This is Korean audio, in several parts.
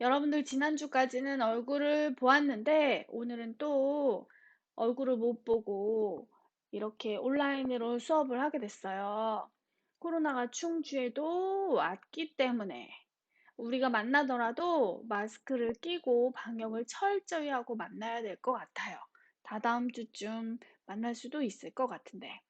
여러분들 지난주까지는 얼굴을 보았는데 오늘은 또 얼굴을 못 보고 이렇게 온라인으로 수업을 하게 됐어요. 코로나가 충주에도 왔기 때문에 우리가 만나더라도 마스크를 끼고 방역을 철저히 하고 만나야 될 것 같아요. 다다음 주쯤 만날 수도 있을 것 같은데.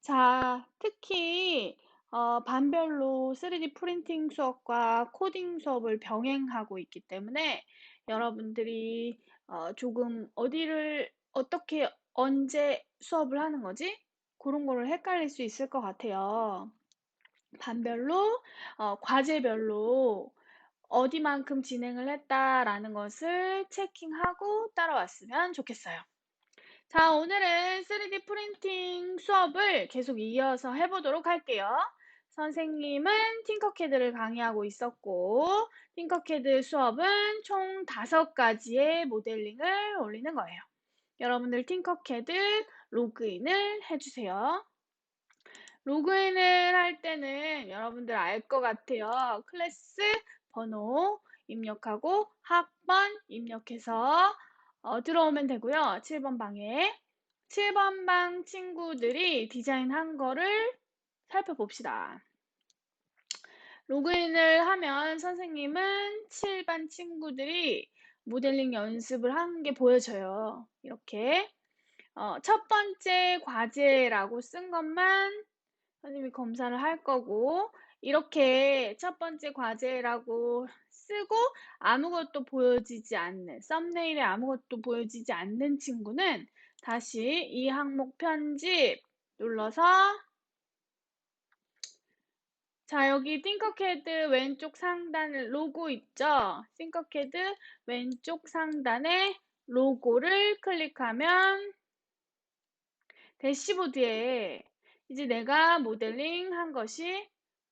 자, 특히 어, 반별로 3D 프린팅 수업과 코딩 수업을 병행하고 있기 때문에 여러분들이 어, 조금 어디를 어떻게 언제 수업을 하는 거지? 그런 거를 헷갈릴 수 있을 것 같아요. 반별로 어, 과제별로 어디만큼 진행을 했다라는 것을 체킹하고 따라왔으면 좋겠어요. 자, 오늘은 3D 프린팅 수업을 계속 이어서 해보도록 할게요. 선생님은 팅커캐드를 강의하고 있었고, 팅커캐드 수업은 총 다섯 가지의 모델링을 올리는 거예요. 여러분들 팅커캐드 로그인을 해주세요. 로그인을 할 때는 여러분들 알 것 같아요. 클래스 번호 입력하고 학번 입력해서 어, 들어오면 되고요. 7번 방에 7번 방 친구들이 디자인한 거를 살펴봅시다. 로그인을 하면 선생님은 7반 친구들이 모델링 연습을 한 게 보여져요. 이렇게 어, 첫 번째 과제라고 쓴 것만 선생님이 검사를 할 거고 이렇게 첫 번째 과제라고 쓰고 아무것도 보여지지 않는 썸네일에 아무것도 보여지지 않는 친구는 다시 이 항목 편집 눌러서 자 여기 띵커캐드 왼쪽 상단에 로고 있죠? 띵커캐드 왼쪽 상단에 로고를 클릭하면 대시보드에 이제 내가 모델링 한 것이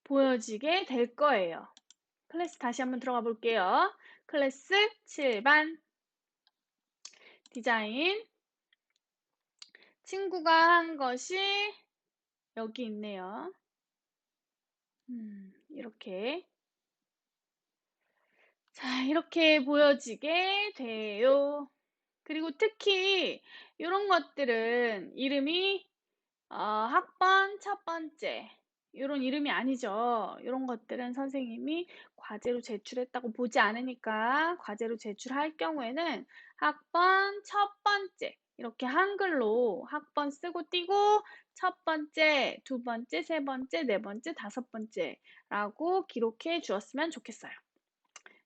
보여지게 될 거예요. 클래스 다시 한번 들어가 볼게요. 클래스 7반 디자인 친구가 한 것이 여기 있네요. 음, 이렇게 자 이렇게 보여지게 돼요. 그리고 특히 이런 것들은 이름이 어, 학번 첫 번째 이런 이름이 아니죠. 이런 것들은 선생님이 과제로 제출했다고 보지 않으니까 과제로 제출할 경우에는 학번 첫 번째 이렇게 한글로 학번 쓰고 띄고 첫 번째, 두 번째, 세 번째, 네 번째, 다섯 번째라고 기록해 주었으면 좋겠어요.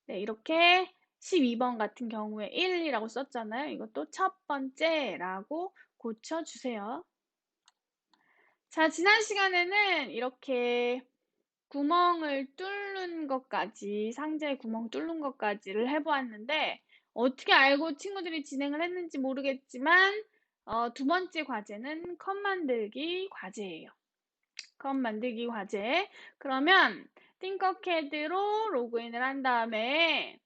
네, 이렇게 12번 같은 경우에 1, 2라고 썼잖아요. 이것도 첫 번째라고 고쳐주세요. 자, 지난 시간에는 이렇게 구멍을 뚫는 것까지, 상자에 구멍 뚫는 것까지를 해보았는데, 어떻게 알고 친구들이 진행을 했는지 모르겠지만, 어, 두 번째 과제는 컵 만들기 과제예요. 컵 만들기 과제. 그러면, 띵커캐드로 로그인을 한 다음에,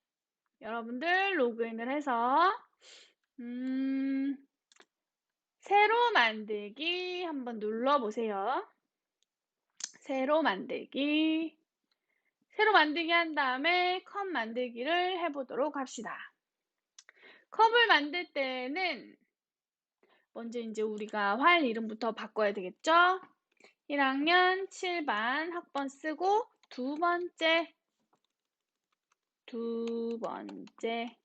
여러분들 로그인을 해서, 음, 새로 만들기 한번 눌러보세요. 새로 만들기. 새로 만들기 한 다음에 컵 만들기를 해보도록 합시다. 컵을 만들 때는 먼저 이제 우리가 활 이름부터 바꿔야 되겠죠? 1학년 7반 학번 쓰고 두 번째, 두 번째.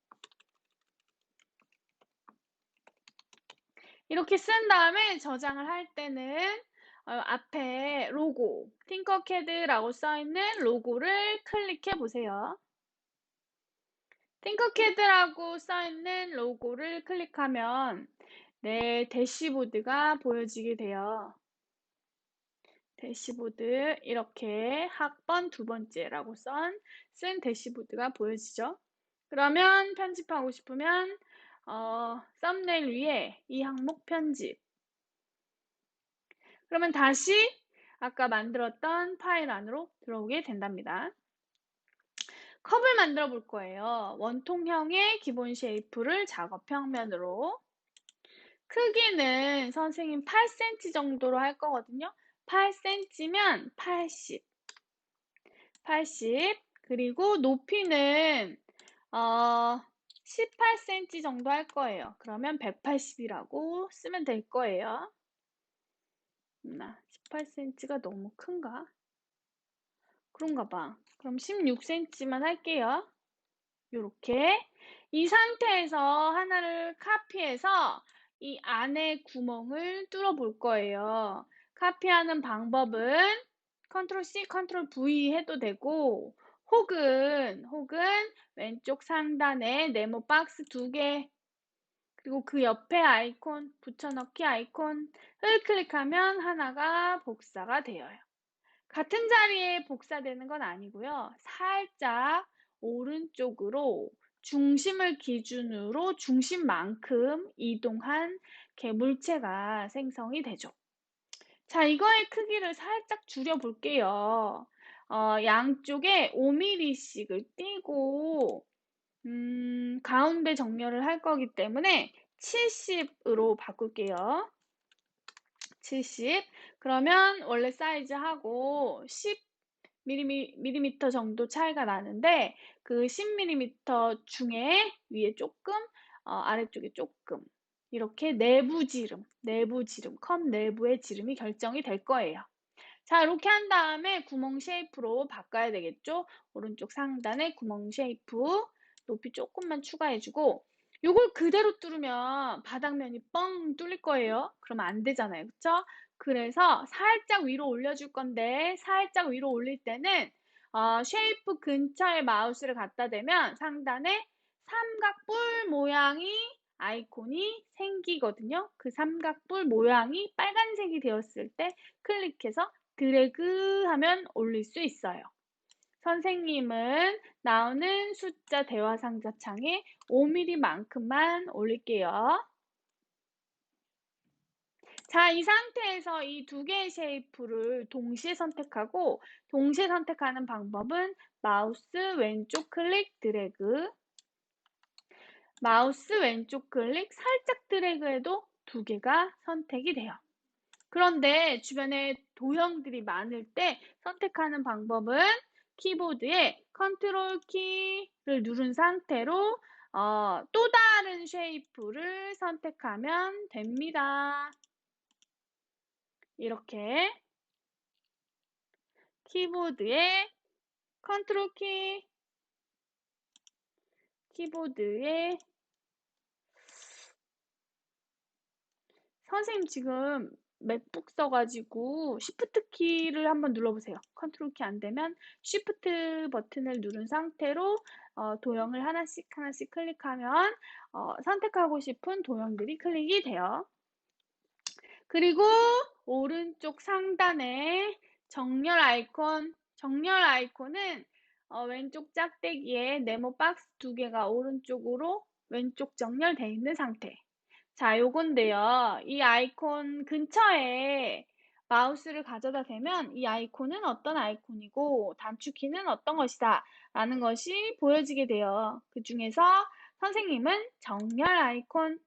이렇게 쓴 다음에 저장을 할 때는 어, 앞에 로고, 팅커캐드라고 써있는 로고를 클릭해 보세요. 팅커캐드라고 써있는 로고를 클릭하면 내 대시보드가 보여지게 돼요. 대시보드 이렇게 학번 두 번째라고 썬, 쓴 대시보드가 보여지죠. 그러면 편집하고 싶으면 어, 썸네일 위에 이 항목 편집 그러면 다시 아까 만들었던 파일 안으로 들어오게 된답니다. 컵을 만들어 볼 거예요. 원통형의 기본 쉐이프를 작업 평 면으로 크기는 선생님 8cm 정도로 할 거거든요. 8cm면 80 80 그리고 높이는 어, 18cm 정도 할 거예요. 그러면 180이라고 쓰면 될 거예요. 나 18cm가 너무 큰가? 그런가 봐. 그럼 16cm만 할게요. 요렇게. 이 상태에서 하나를 카피해서 이 안에 구멍을 뚫어 볼 거예요. 카피하는 방법은 컨트롤 C, 컨트롤 V 해도 되고 혹은 혹은 왼쪽 상단에 네모 박스 두 개 그리고 그 옆에 아이콘 붙여넣기 아이콘을 클릭하면 하나가 복사가 되어요. 같은 자리에 복사되는 건 아니고요. 살짝 오른쪽으로 중심을 기준으로 중심만큼 이동한 개물체가 생성이 되죠. 자, 이거의 크기를 살짝 줄여볼게요. 어, 양쪽에 5mm씩을 띄고 음, 가운데 정렬을 할 거기 때문에 70으로 바꿀게요. 70. 그러면 원래 사이즈하고 10mm 정도 차이가 나는데 그 10mm 중에 위에 조금, 어, 아래쪽에 조금 이렇게 내부 지름, 내부 지름, 컵 내부의 지름이 결정이 될 거예요. 자, 이렇게 한 다음에 구멍 쉐이프로 바꿔야 되겠죠? 오른쪽 상단에 구멍 쉐이프 높이 조금만 추가해주고 이걸 그대로 뚫으면 바닥면이 뻥 뚫릴 거예요. 그러면 안 되잖아요. 그쵸? 그래서 살짝 위로 올려줄 건데 살짝 위로 올릴 때는 어, 쉐이프 근처에 마우스를 갖다 대면 상단에 삼각뿔 모양이 아이콘이 생기거든요. 그 삼각뿔 모양이 빨간색이 되었을 때 클릭해서 드래그 하면 올릴 수 있어요. 선생님은 나오는 숫자 대화 상자 창에 5mm만큼만 올릴게요. 자, 이 상태에서 이 두 개의 쉐이프를 동시에 선택하고 동시에 선택하는 방법은 마우스 왼쪽 클릭 드래그 마우스 왼쪽 클릭 살짝 드래그해도 두 개가 선택이 돼요. 그런데 주변에 도형들이 많을 때 선택하는 방법은 키보드에 컨트롤 키를 누른 상태로 어, 또 다른 쉐이프를 선택하면 됩니다. 이렇게 키보드에 컨트롤 키 키보드에 선생님 지금 맥북 써가지고 Shift 키를 한번 눌러보세요. 컨트롤 키 안 되면 Shift 버튼을 누른 상태로 어, 도형을 하나씩 하나씩 클릭하면 어, 선택하고 싶은 도형들이 클릭이 돼요. 그리고 오른쪽 상단에 정렬 아이콘, 정렬 아이콘은 어, 왼쪽 짝대기에 네모 박스 두 개가 오른쪽으로 왼쪽 정렬되어 있는 상태. 자, 요건데요. 이 아이콘 근처에 마우스를 가져다 대면 이 아이콘은 어떤 아이콘이고 단축키는 어떤 것이다 라는 것이 보여지게 돼요. 그 중에서 선생님은 정렬 아이콘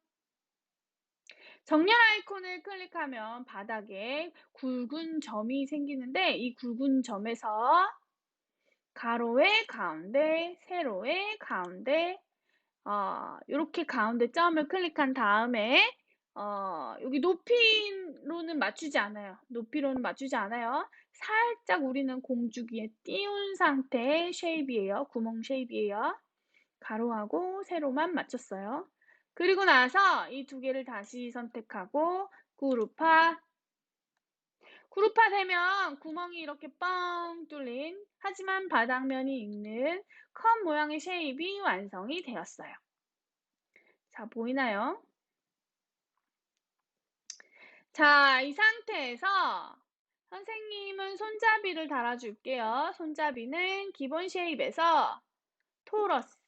정렬 아이콘을 클릭하면 바닥에 굵은 점이 생기는데 이 굵은 점에서 가로의 가운데, 세로의 가운데, 어, 이렇게 가운데 점을 클릭한 다음에 어, 여기 높이로는 맞추지 않아요. 높이로는 맞추지 않아요. 살짝 우리는 공주기에 띄운 상태의 쉐입이에요. 구멍 쉐입이에요. 가로하고 세로만 맞췄어요. 그리고 나서 이 두 개를 다시 선택하고 그룹화 그룹화 되면 구멍이 이렇게 뻥 뚫린 하지만 바닥면이 있는 컵 모양의 쉐입이 완성이 되었어요. 자, 보이나요? 자, 이 상태에서 선생님은 손잡이를 달아줄게요. 손잡이는 기본 쉐입에서 토러스,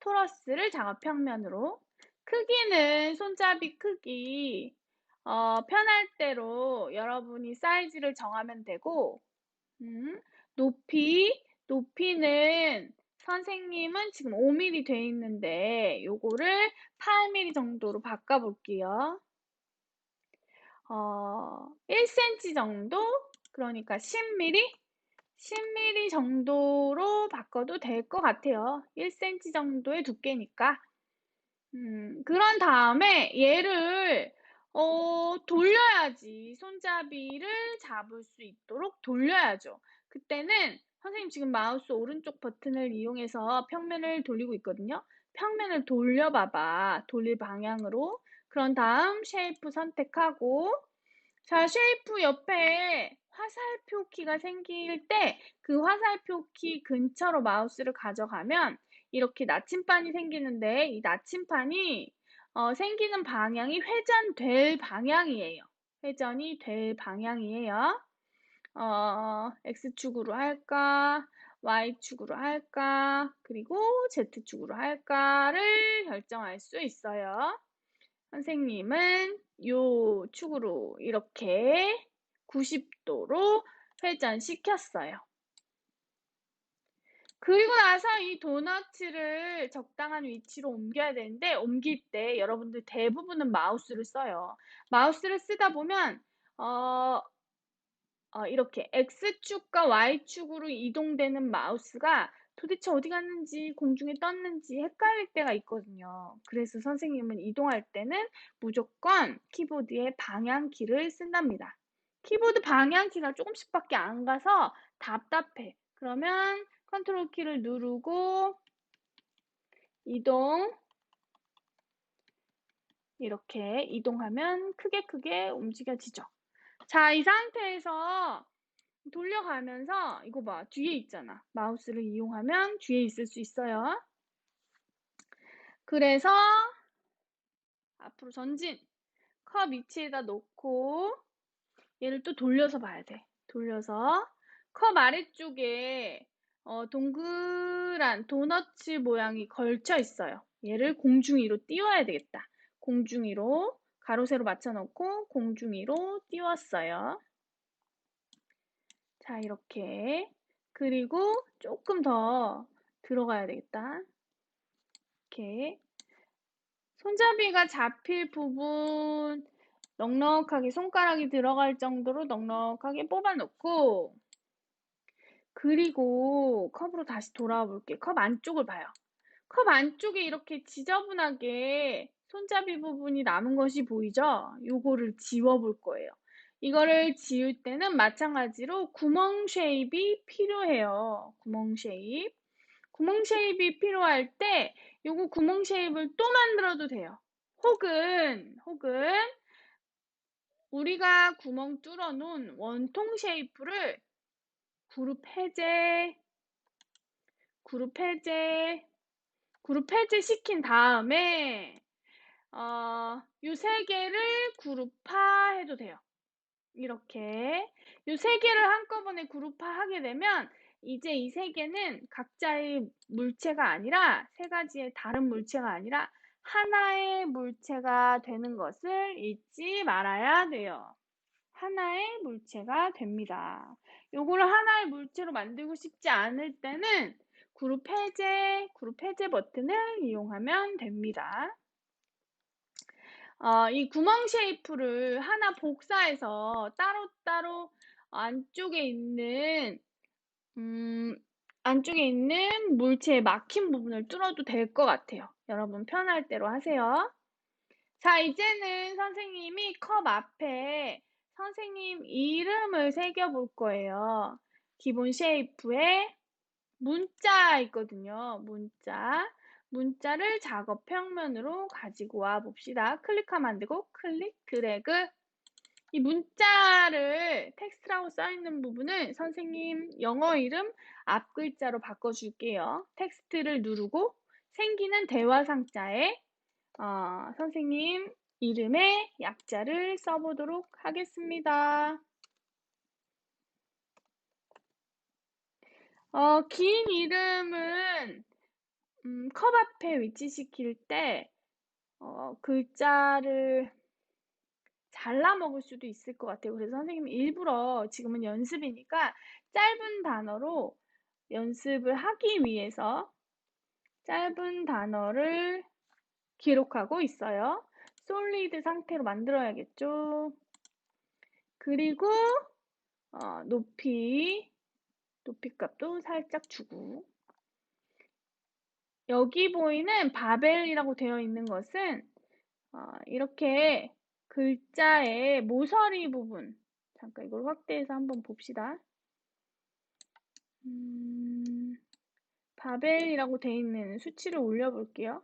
토러스를 작업평면으로 크기는 손잡이 크기 어, 편할 대로 여러분이 사이즈를 정하면 되고 음, 높이, 높이는 선생님은 지금 5mm 돼 있는데 요거를 8mm 정도로 바꿔볼게요. 어, 1cm 정도? 그러니까 10mm? 10mm 정도로 바꿔도 될 것 같아요. 1cm 정도의 두께니까. 음, 그런 다음에 얘를 어, 돌려야지 손잡이를 잡을 수 있도록 돌려야죠. 그때는 선생님 지금 마우스 오른쪽 버튼을 이용해서 평면을 돌리고 있거든요. 평면을 돌려봐봐. 돌릴 방향으로. 그런 다음 쉐이프 선택하고 자, 쉐이프 옆에 화살표 키가 생길 때 그 화살표 키 근처로 마우스를 가져가면 이렇게 나침반이 생기는데 이 나침반이 어, 생기는 방향이 회전될 방향이에요. 회전이 될 방향이에요. 어, X축으로 할까? Y축으로 할까? 그리고 Z축으로 할까를 결정할 수 있어요. 선생님은 요 축으로 이렇게 90도로 회전시켰어요. 그리고 나서 이 도너츠를 적당한 위치로 옮겨야 되는데 옮길 때 여러분들 대부분은 마우스를 써요. 마우스를 쓰다 보면 어, 어, 이렇게 X축과 Y축으로 이동되는 마우스가 도대체 어디 갔는지 공중에 떴는지 헷갈릴 때가 있거든요. 그래서 선생님은 이동할 때는 무조건 키보드의 방향키를 쓴답니다. 키보드 방향키가 조금씩밖에 안 가서 답답해. 그러면 컨트롤 키를 누르고 이동 이렇게 이동하면 크게 크게 움직여지죠. 자, 이 상태에서 돌려가면서 이거 봐. 뒤에 있잖아. 마우스를 이용하면 뒤에 있을 수 있어요. 그래서 앞으로 전진. 컵 위치에다 놓고 얘를 또 돌려서 봐야 돼. 돌려서 컵 아래쪽에 어, 동그란 도너츠 모양이 걸쳐 있어요. 얘를 공중위로 띄워야 되겠다. 공중위로 가로 세로 맞춰 놓고 공중위로 띄웠어요 자, 이렇게. 그리고 조금 더 들어가야 되겠다. 이렇게. 손잡이가 잡힐 부분 넉넉하게 손가락이 들어갈 정도로 넉넉하게 뽑아놓고 그리고 컵으로 다시 돌아와 볼게요. 컵 안쪽을 봐요. 컵 안쪽에 이렇게 지저분하게 손잡이 부분이 남은 것이 보이죠? 요거를 지워볼 거예요. 이거를 지울 때는 마찬가지로 구멍 쉐입이 필요해요. 구멍 쉐입. 구멍 쉐입이 필요할 때 요거 구멍 쉐입을 또 만들어도 돼요. 혹은 혹은 우리가 구멍 뚫어 놓은 원통 쉐이프를 그룹 해제 그룹 해제 그룹 해제 시킨 다음에 어, 요세 개를 그룹화 해도 돼요. 이렇게 이 세 개를 한꺼번에 그룹화하게 되면 이제 이 세 개는 각자의 물체가 아니라 세 가지의 다른 물체가 아니라 하나의 물체가 되는 것을 잊지 말아야 돼요. 하나의 물체가 됩니다. 요거를 하나의 물체로 만들고 싶지 않을 때는 그룹 해제, 그룹 해제 버튼을 이용하면 됩니다. 어, 이 구멍 쉐이프를 하나 복사해서 따로따로 안쪽에 있는 음, 안쪽에 있는 물체에 막힌 부분을 뚫어도 될 것 같아요. 여러분 편할 대로 하세요. 자, 이제는 선생님이 컵 앞에 선생님 이름을 새겨 볼 거예요. 기본 쉐이프에 문자 있거든요. 문자. 문자를 작업 평면으로 가지고 와 봅시다. 클릭하면 안 되고 클릭 드래그 이 문자를 텍스트라고 써있는 부분을 선생님 영어 이름 앞 글자로 바꿔줄게요. 텍스트를 누르고 생기는 대화 상자에 어, 선생님 이름의 약자를 써보도록 하겠습니다. 어, 긴 이름은 음, 컵 앞에 위치시킬 때 어, 글자를 잘라 먹을 수도 있을 것 같아요. 그래서 선생님이 일부러 지금은 연습이니까 짧은 단어로 연습을 하기 위해서 짧은 단어를 기록하고 있어요. 솔리드 상태로 만들어야겠죠. 그리고 어, 높이 높이 값도 살짝 주고 여기 보이는 바벨이라고 되어 있는 것은 어, 이렇게 글자의 모서리 부분 잠깐 이걸 확대해서 한번 봅시다. 음, 바벨이라고 되어 있는 수치를 올려볼게요.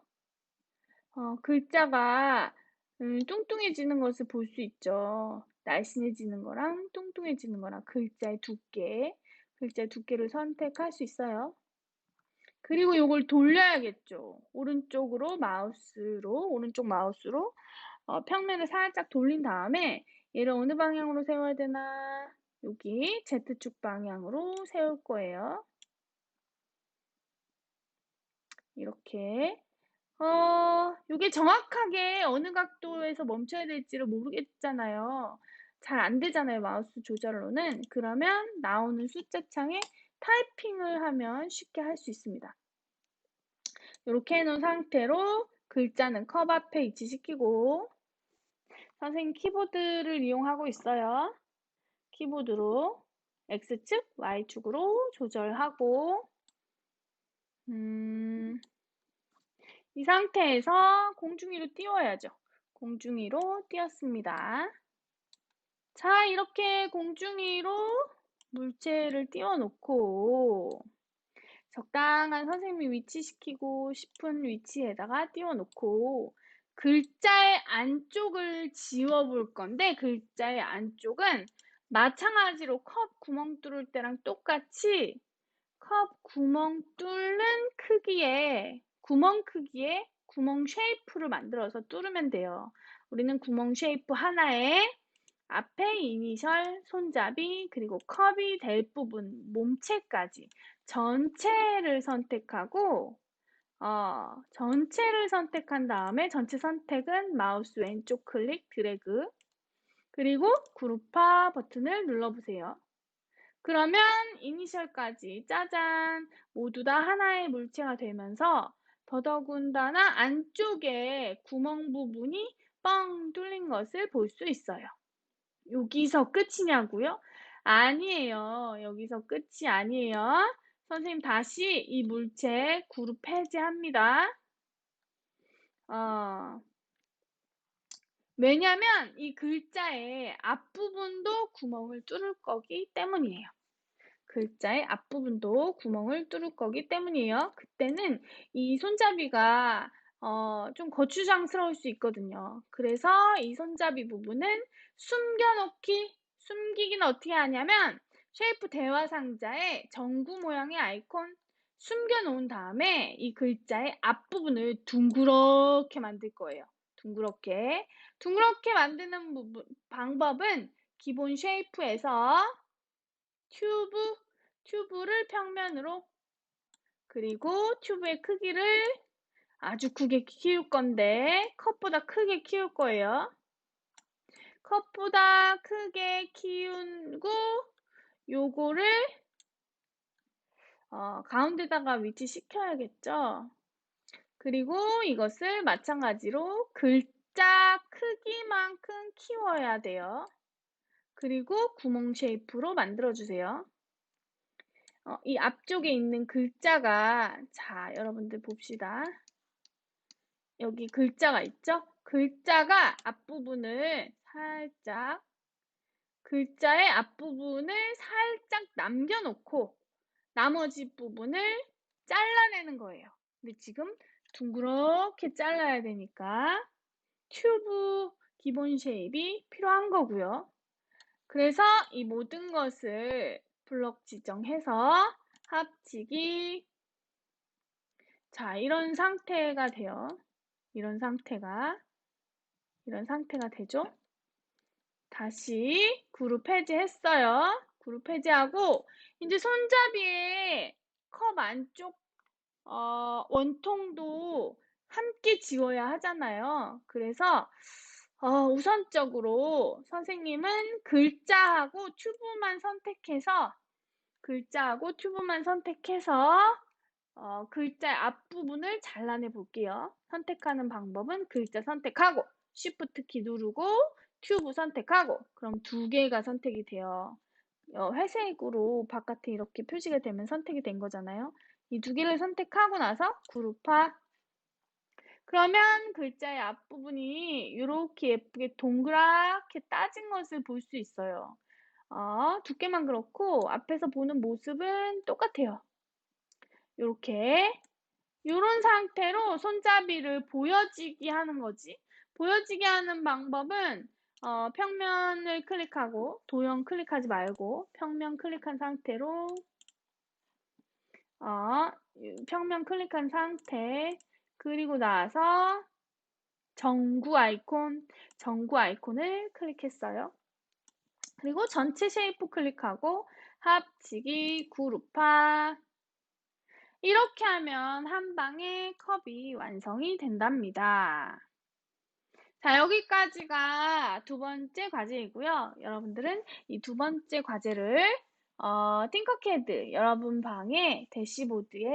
어, 글자가 음, 뚱뚱해지는 것을 볼 수 있죠. 날씬해지는 거랑 뚱뚱해지는 거랑 글자의 두께, 글자의 두께를 선택할 수 있어요. 그리고 이걸 돌려야겠죠. 오른쪽으로 마우스로, 오른쪽 마우스로 어, 평면을 살짝 돌린 다음에 얘를 어느 방향으로 세워야 되나? 여기 Z축 방향으로 세울 거예요. 이렇게 어, 이게 정확하게 어느 각도에서 멈춰야 될지를 모르겠잖아요. 잘 안 되잖아요, 마우스 조절로는. 그러면 나오는 숫자 창에 타이핑을 하면 쉽게 할 수 있습니다. 이렇게 해놓은 상태로 글자는 컵 앞에 위치시키고 선생님 키보드를 이용하고 있어요. 키보드로 X축, Y축으로 조절하고 음, 이 상태에서 공중위로 띄워야죠. 공중위로 띄웠습니다. 자, 이렇게 공중위로 물체를 띄워놓고 적당한 선생님이 위치시키고 싶은 위치에다가 띄워놓고 글자의 안쪽을 지워볼 건데 글자의 안쪽은 마찬가지로 컵 구멍 뚫을 때랑 똑같이 컵 구멍 뚫는 크기에 구멍 크기에 구멍 쉐이프를 만들어서 뚫으면 돼요. 우리는 구멍 쉐이프 하나에 앞에 이니셜, 손잡이, 그리고 컵이 될 부분, 몸체까지 전체를 선택하고 어, 전체를 선택한 다음에 전체 선택은 마우스 왼쪽 클릭 드래그 그리고 그룹화 버튼을 눌러보세요. 그러면 이니셜까지 짜잔 모두 다 하나의 물체가 되면서 더더군다나 안쪽에 구멍 부분이 뻥 뚫린 것을 볼 수 있어요. 여기서 끝이냐고요? 아니에요. 여기서 끝이 아니에요. 선생님 다시 이 물체 그룹 해제합니다. 어, 왜냐면 이 글자의 앞부분도 구멍을 뚫을 거기 때문이에요. 글자의 앞부분도 구멍을 뚫을 거기 때문이에요. 그때는 이 손잡이가 어, 좀 거추장스러울 수 있거든요. 그래서 이 손잡이 부분은 숨겨놓기, 숨기기는 어떻게 하냐면 쉐이프 대화 상자에 전구 모양의 아이콘 숨겨놓은 다음에 이 글자의 앞부분을 둥그렇게 만들 거예요. 둥그렇게. 둥그렇게 만드는 부분, 방법은 기본 쉐이프에서 튜브, 튜브를 평면으로 그리고 튜브의 크기를 아주 크게 키울 건데 컵보다 크게 키울 거예요. 컵보다 크게 키우고 요거를 어, 가운데다가 위치시켜야겠죠. 그리고 이것을 마찬가지로 글자 크기만큼 키워야 돼요. 그리고 구멍 쉐이프로 만들어주세요. 어, 이 앞쪽에 있는 글자가 자 여러분들 봅시다. 여기 글자가 있죠? 글자가 앞부분을 살짝 글자의 앞부분을 살짝 남겨놓고 나머지 부분을 잘라내는 거예요. 근데 지금 둥그렇게 잘라야 되니까 튜브 기본 쉐입이 필요한 거고요. 그래서 이 모든 것을 블럭 지정해서 합치기 자 이런 상태가 돼요. 이런 상태가 이런 상태가 되죠. 다시 그룹 해제했어요. 그룹 해제하고 이제 손잡이에 컵 안쪽 어, 원통도 함께 지워야 하잖아요. 그래서 어, 우선적으로 선생님은 글자하고 튜브만 선택해서 글자하고 튜브만 선택해서 어, 글자 앞부분을 잘라내 볼게요. 선택하는 방법은 글자 선택하고 Shift 키 누르고 튜브 선택하고 그럼 두 개가 선택이 돼요. 어, 회색으로 바깥에 이렇게 표시가 되면 선택이 된 거잖아요. 이 두 개를 선택하고 나서 그룹화. 그러면 글자의 앞부분이 이렇게 예쁘게 동그랗게 따진 것을 볼 수 있어요. 어, 두께만 그렇고 앞에서 보는 모습은 똑같아요. 이렇게 이런 상태로 손잡이를 보여지게 하는 거지. 보여지게 하는 방법은 어, 평면을 클릭하고 도형 클릭하지 말고 평면 클릭한 상태로 어, 평면 클릭한 상태 그리고 나서 전구 아이콘 전구 아이콘을 클릭했어요. 그리고 전체 쉐이프 클릭하고 합치기 그룹화 이렇게 하면 한 방에 컵이 완성이 된답니다. 자, 여기까지가 두 번째 과제이고요. 여러분들은 이 두 번째 과제를 어, 팅커캐드 여러분 방에 대시보드에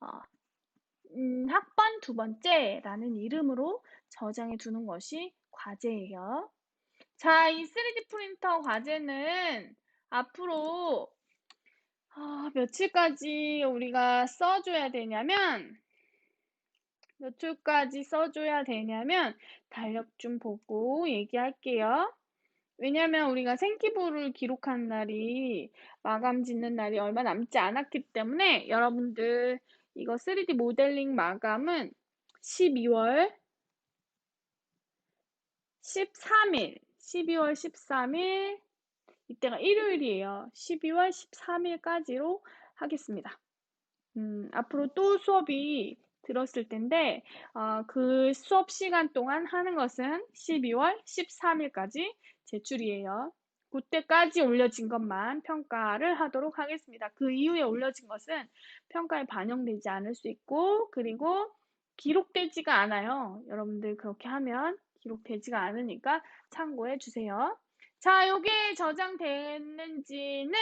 어, 음, 학번 두 번째라는 이름으로 저장해 두는 것이 과제예요. 자, 이 3D 프린터 과제는 앞으로 어, 며칠까지 우리가 써줘야 되냐면 몇 초까지 써줘야 되냐면 달력 좀 보고 얘기할게요. 왜냐면 우리가 생기부를 기록한 날이 마감 짓는 날이 얼마 남지 않았기 때문에 여러분들 이거 3D 모델링 마감은 12월 13일 12월 13일 이때가 일요일이에요. 12월 13일까지로 하겠습니다. 음, 앞으로 또 수업이 들었을 텐데 어, 그 수업 시간 동안 하는 것은 12월 13일까지 제출이에요. 그때까지 올려진 것만 평가를 하도록 하겠습니다. 그 이후에 올려진 것은 평가에 반영되지 않을 수 있고 그리고 기록되지가 않아요. 여러분들 그렇게 하면 기록되지가 않으니까 참고해 주세요. 자, 요게 저장됐는지는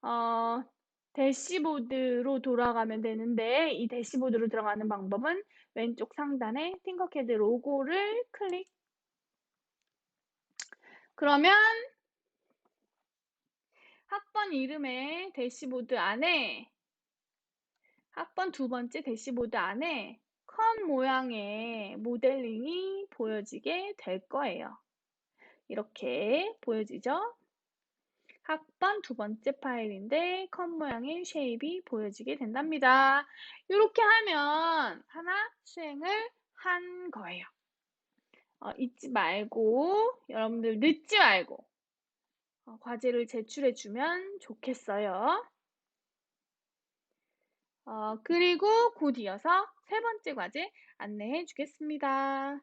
어, 대시보드로 돌아가면 되는데 이 대시보드로 들어가는 방법은 왼쪽 상단에 팅커캐드 로고를 클릭 그러면 학번 이름의 대시보드 안에 학번 두 번째 대시보드 안에 컵 모양의 모델링이 보여지게 될 거예요. 이렇게 보여지죠? 학번 두 번째 파일인데 컵 모양의 쉐입이 보여지게 된답니다. 이렇게 하면 하나 수행을 한 거예요. 어, 잊지 말고 여러분들 늦지 말고 어, 과제를 제출해 주면 좋겠어요. 어, 그리고 곧 이어서 세 번째 과제 안내해 주겠습니다.